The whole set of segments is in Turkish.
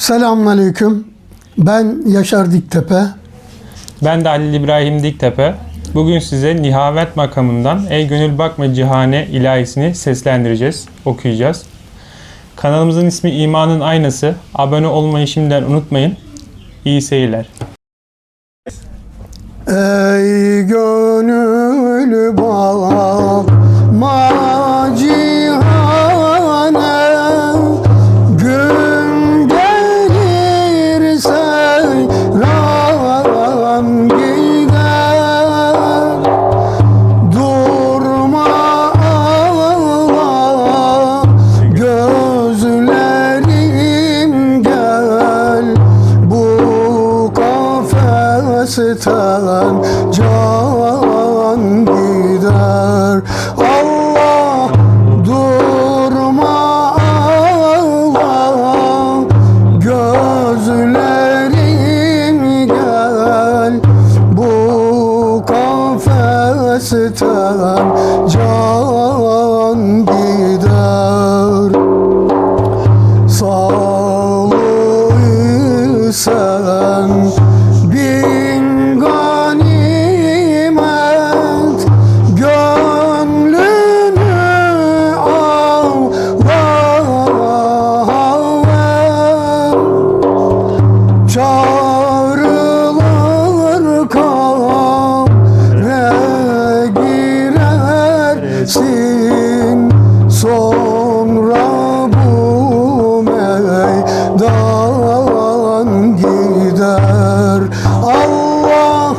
Selamünaleyküm. Ben Yaşar Diktepe. Ben de Halil İbrahim Diktepe. Bugün size Nihavet makamından Ey Gönül Bakma Cihane ilahisini seslendireceğiz, okuyacağız. Kanalımızın ismi İmanın Aynası. Abone olmayı şimdiden unutmayın. İyi seyirler. Ey gönül kafesten can gider. Allah durma ağla gözlerim gel. Bu kafesten can gider. Sağlığı sen girersin Sonra bu meydan gider. Allah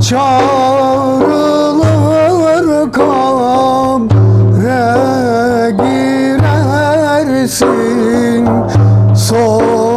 çağrılar kabre girersin. Sonra